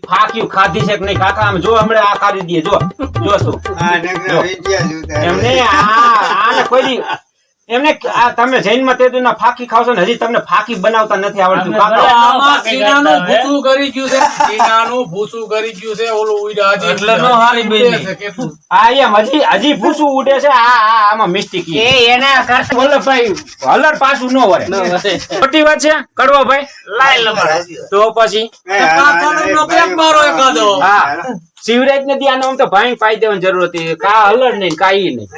ફાક્યું ખાધી છે કે નહીં? કાકા આમ જો હમણાં આ ખાધી દઈએ જો. જો શું? એમને આ આને કોઈ એમને આ તમે જૈનમાં તે ના ફાકી ખાવશો ને હજી તમને ફાકી બનાવતા નથી આવડતું. આમાં સીનાનું ભૂસું કરી ગયું છે સીનાનું ભૂસું કરી ગયું છે ઓલું ઉડ્યા હજી એટલે નો હારી બેની. આ એમ હજી હજી ભૂસું ઉડે છે આ આ આમાં મિસ્ટેક એ એના કરતા વલ્લભભાઈ હલર પાછું નો વરે ખોટી વાત છે કડવો ભાઈ લાઈ લબર તો પછી? કાકાનો પેક મારો એકાદો. હા. શિવરાજ ને ત્યાં આમ તો ભાઈ પાઈ દેવાની જરૂર હતી. કા હલર નહીં કાઈ નહીં.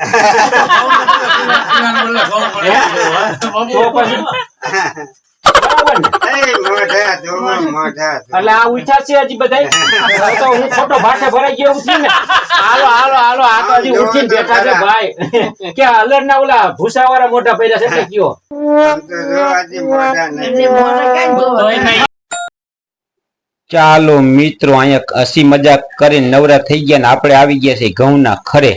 એટલે આ ઉઠા છે હજી બધા તો હું ખોટો ભાઠે ભરાઈ ગયો એવું ને. હાલો હાલો હાલો આ તો હજી ઉઠીને બેઠા છે ભાઈ. કે હલર ના ઓલા ભૂસા વાળા મોટા પહેર્યા છે એટલે કયો આમ તો જોવાથી મોઢા એમને નથી મોઢા ક્યાં જોવા? ચાલો મિત્રો અહીંયા હસી મજાક કરીને નવરા થઈ ગયા ને આપણે આવી ગયા છે ઘઉંના ખરે.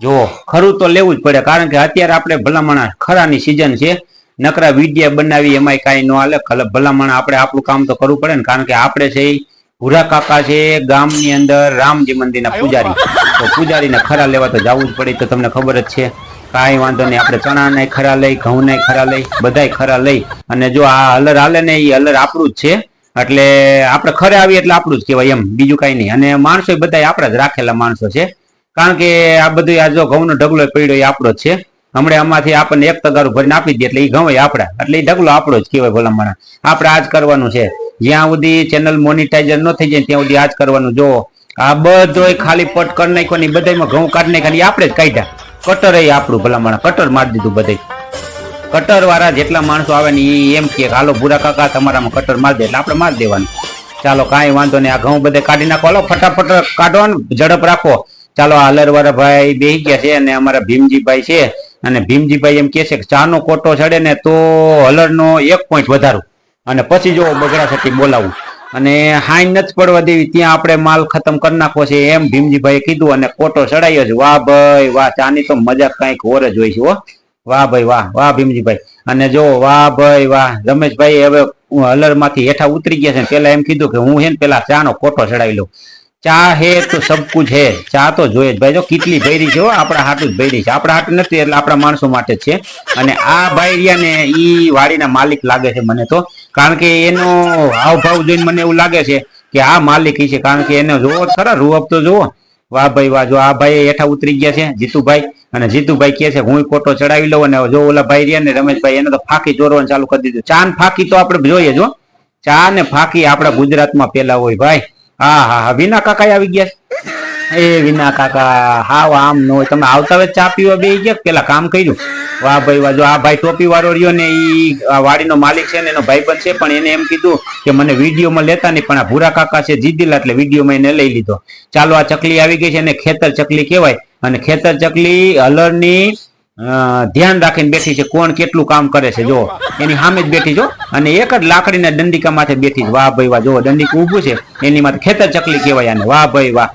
જો ખરું તો લેવું જ પડે કારણ કે અત્યારે આપણે ભલામણ ખરાની સિઝન છે. નકરા વિડિયા બનાવી એમાંય કાંઈ ન હાલે. ખલે ભલામણ આપણે આપણું કામ તો કરવું પડે ને કારણ કે આપણે છે ભૂરા કાકા છે ગામની અંદર રામજી મંદિરના પૂજારી. તો પૂજારીને ખરા લેવા તો જવું જ પડે તો તમને ખબર જ છે. કાંઈ વાંધો નહીં આપણે ચણાને ખરા લઈ ઘઉંને ખરા લઈ બધાય ખરા લઈ. અને જો આ હલર હાલે ને એ હલર આપણું જ છે. એટલે આપણે ખરે આવીએ એટલે આપણું જ કહેવાય એમ, બીજું કઈ નહીં. અને માણસો બધા આપણા જ રાખેલા માણસો છે. કારણ કે આ બધું આ જો ઘઉંનો ઢગલો પડ્યો એ આપણો જ છે. હમણાં આમાંથી આપણને એક તગારું ભરીને આપી દે એટલે એ ઘઉં આપણા. એટલે એ ઢગલો આપણો જ કહેવાય ભલામણ. આપણે આ જ કરવાનું છે. જ્યાં સુધી ચેનલ મોનિટાઈઝર ન થઈ જાય ત્યાં સુધી આ જ કરવાનું. જો આ બધો ખાલી પટ કરી નાખ્યો ને બધામાં ઘઉં કાઢી નાખ્યા આપણે જ કાઢ્યા. કટર એ આપણું ભલામણ. કટર મારી દીધું બધે કટર વાળા જેટલા માણસો આવે ને એમ કે હાલો ભૂરા કાકા, તમારામાં કટર માર દે એટલે આપણે માર દેવાનું. ચાલો કાંઈ વાંધો નહીં, આ ઘઉં બધે કાઢી નાખો. હાલો, ફટાફટ કાઢો ઝડપ રાખો. ચાલો, આ હલરવાળા ભાઈ બેસી ગયા છે અને અમારા ભીમજીભાઈ છે. અને ભીમજીભાઈ એમ કહે છે કે ચાનો કોટો ચડે ને તો હલરનો એક પોઈન્ટ વધારું. અને પછી જો બગડા સાથે બોલાવું. અને હાઈ નથી પડવા દેવી, ત્યાં આપણે માલ ખતમ કરી નાખવો છે એમ ભીમજીભાઈએ કીધું અને કોટો ચડાયો છે વાહ ભાઈ, વાહ, ચાની તો મજા કંઈક ઓર જ હોય છે હો. વાહ ભાઈ, વાહ વાહ ભીમજીભાઈ. અને જો, વાહ ભાઈ, વાહ. રમેશભાઈ હવે હલરમાંથી હેઠા ઉતરી ગયા છે પેલા એમ કીધું કે હું હે પેલા ચા નો કોટો ચડાવી લઉં. ચા હે તો સબ હે. ચા તો જોઈએ ભાઈ. જો કેટલી ભૈરી છે આપણા હાટું જ ભૈરી છે. આપણા હાટું નથી, એટલે આપણા માણસો માટે છે. અને આ ભાઈ ને ઈ વાડીના માલિક લાગે છે મને તો. કારણ કે એનો હાવભાવ જોઈને મને એવું લાગે છે કે આ માલિક છે. કારણ કે એને જોવો સરસ રૂઅબ તો જોવો. વાહ ભાઈ, વાહ, જો આ ભાઈ હેઠા ઉતરી ગયા છે, જીતુભાઈ. અને જીતુભાઈ કહે છે, હું કોટો ચડાવી લઉં અને જો ઓલા ભાઈ રહ્યા ને રમેશભાઈ, એને તો ફાંકી ચોરવાનું ચાલુ કરી દીધું. ચા ફાંકી તો આપણે જોઈએ, જો. ચા ને ફાંકી આપણા ગુજરાતમાં પેલા હોય, ભાઈ. હા હા હા. વિના કાકા આવી ગયા છે? એ વિના કાકા, હાવ આમ ન તમે આવતા વેત ચા પીવા બે ગયા પેલા કામ કર્યું? વાહ ભાઈ, વાહ, જો આ ભાઈ ટોપી વાળો રહ્યો ને ઈ વાડીનો માલિક છે ને એનો ભાઈ પણ છે, પણ એને એમ કીધું કે મને વિડીયોમાં લેતા નહીં, પણ આ ભૂરા કાકા છે જીદીલા એટલે વિડીયોમાં એને લઈ લીધો. ચાલો, આ ચકલી આવી ગઈ છે અને ખેતર ચકલી કહેવાય. અને ખેતર ચકલી હલરની ધ્યાન રાખીને બેઠી છે, કોણ કેટલું કામ કરે છે, જો. એની સામે જ બેઠી જો અને એક જ લાકડીના દંડિકા માથે બેઠી વાહ ભાઈ, વાહ, જો દંડિક ઊભું છે, એની માથે ખેતર ચકલી કહેવાય આને. વાહ ભાઈ, વાહ.